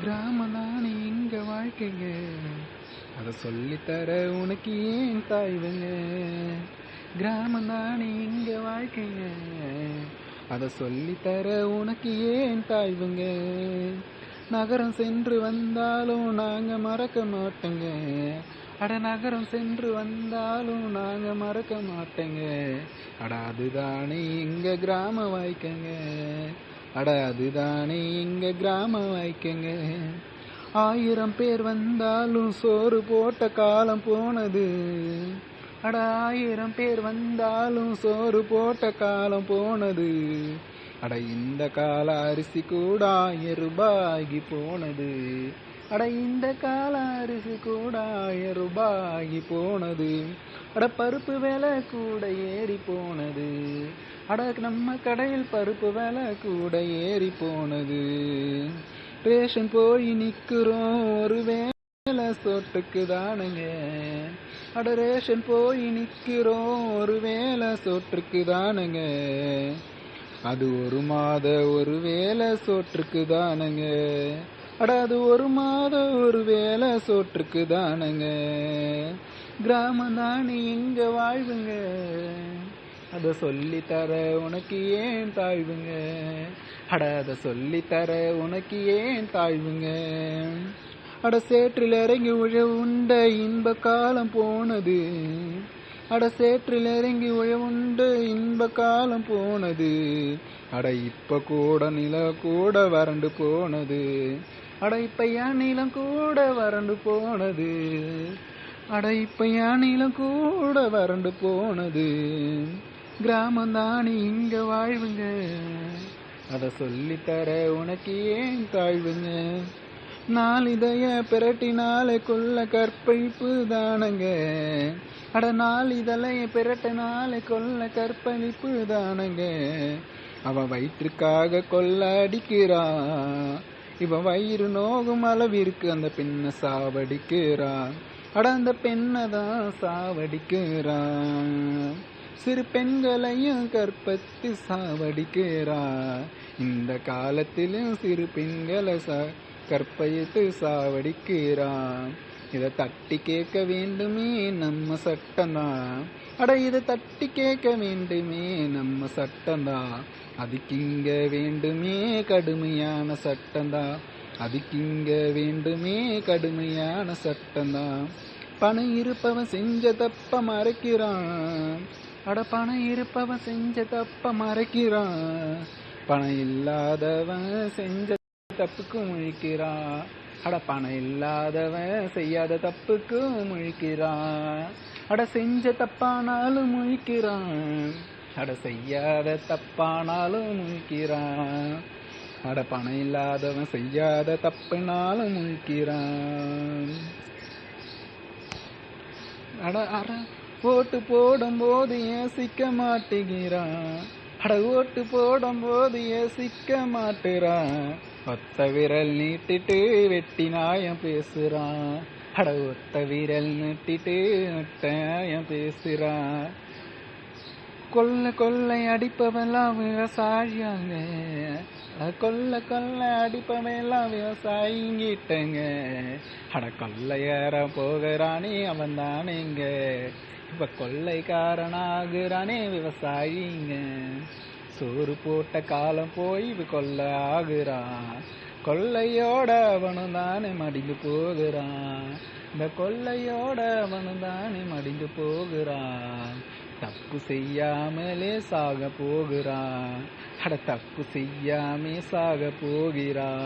கிராமம் தானே எங்க வாழ்க்கைங்க. அதை சொல்லித்தர உனக்கு ஏன் தாய்வங்க? கிராமம் தானே எங்க வாழ்க்கைங்க. அதை சொல்லித்தர உனக்கு ஏன் தாய்வுங்க? நகரம் சென்று வந்தாலும் நாங்கள் மறக்க மாட்டோங்க. அட நகரம் சென்று வந்தாலும் நாங்கள் மறக்க மாட்டேங்க. அட அதுதானே எங்கள் கிராம வாய்க்கங்க அட அதுதானே எங்க கிராம வாய்க்கங்க ஆயிரம் பேர் வந்தாலும் சோறு போட்ட காலம் போனது. அட ஆயிரம் பேர் வந்தாலும் சோறு போட்ட காலம் போனது. அட இந்த கால அரிசி கூட ஆயிரம் ரூபாய்க்கு போனது. அட இந்த கால அரிசி கூட ஆயிரம் ரூபாய்க்கு போனது. அட பருப்பு விலை கூட ஏறி போனது. அட நம்ம கடையில் பருப்பு விலை கூட ஏறி போனது. ரேஷன் போய் நிற்கிறோம் ஒரு வேலை சொட்டுக்கு தானுங்க. அட ரேஷன் போய் நிற்கிறோம் ஒரு வேலை சொட்டுக்கு தானுங்க. அது ஒரு மாத ஒரு வேலை சோற்றுக்கு தானுங்க. அட அது ஒரு மாதம் ஒரு வேலை சோற்றுக்கு தானுங்க கிராமம் தானே இங்கே வாழ்வுங்க. அதை சொல்லித்தர உனக்கு ஏன் தாழ்வுங்க? அட அதை சொல்லித்தர உனக்கு ஏன் தாழ்வுங்க? அட சேற்றில் இறங்கி உழ உண்ட இன்ப காலம் போனது. அட சேற்றில் இறங்கி உழவுண்டு இன்ப காலம் போனது. அட இப்ப கூட நில கூட வறண்டு போனது. அடைப்பையா நீளம் நிலம் கூட வறண்டு போனது. அடைப்பையா நீளம் நிலம் கூட வறண்டு போனது. கிராமந்தானி இங்க வாழ்வுங்க. அதை சொல்லித்தர உனக்கு ஏன் தாழ்வுங்க? நாளிதய பிரட்டினாலே கொல்ல கற்பழிப்பு தானங்க. அட நாள் இதழைய பிரட்டினாலே கொல்ல கற்பழிப்பு தானங்க. அவ வயிற்றுக்காக கொல்ல அடிக்கிறா. இவன் வயிறு நோகும் அளவிற்கு அந்த பெண்ணை சாவடிக்கிறான். அட அந்த பெண்ணை தான் சாவடிக்கிறான். சிறு பெண்களையும் கற்பத்து சாவடிக்கிறான். இந்த காலத்திலும் சிறு பெண்களை சா கற்பயத்து சாவடிக்கிறான். இதை தட்டி கேட்க வேண்டுமே நம்ம சட்டம்தான் அட இதை தட்டி கேட்க வேண்டுமே நம்ம சட்டம்தான் அதுக்கிங்க வேண்டுமே கடுமையான சட்டம்தான் அதுக்கிங்க வேண்டுமே கடுமையான சட்டம்தான் பணம் இருப்பவன் செஞ்ச தப்ப மறைக்கிறான். அட பணம் இருப்பவன் செஞ்ச தப்ப மறைக்கிறான். பணம் இல்லாதவன் செஞ்ச தப்புக்கு முழிக்கிறான் அட பணம் இல்லாதவன் செய்யாத தப்புக்கு முழிக்கிறான். அட செஞ்ச தப்பானாலும் முழிக்கிறான். அட செய்யாத தப்பானாலும் முழிக்கிறான். அட பணம் இல்லாதவன் செய்யாத தப்புனாலும் முழிக்கிறான். அட அட ஓட்டு போடும் போது மாட்டேங்கிறான் அட ஓட்டு போடும் போது மாட்டுறான் ஒத்த விரல் நீட்டிட்டு வெட்டி நாயம் பேசுறான். அட ஒத்த விரல் நீட்டிட்டு நியாயம் பேசுறான். கொல்ல கொள்ளை அடிப்பவெல்லாம் விவசாயியாங்க. கொல்ல கொல்ல அடிப்பவெல்லாம் விவசாயிங்கிட்டங்க. அட கொள்ளையற போகிறானே அவன் தானேங்க இப்ப கொள்ளைக்காரனாகிறானே விவசாயிங்க. சோறு போட்ட காலம் போய் இது கொல்ல ஆகுறான். கொள்ளையோட அவனும் தானே மடிந்து போகிறான். இந்த கொள்ளையோட அவனும் தானே மடிந்து போகிறான். தப்பு செய்யாமலே சாக போகிறான். அட தப்பு செய்யாமே சாக போகிறான்.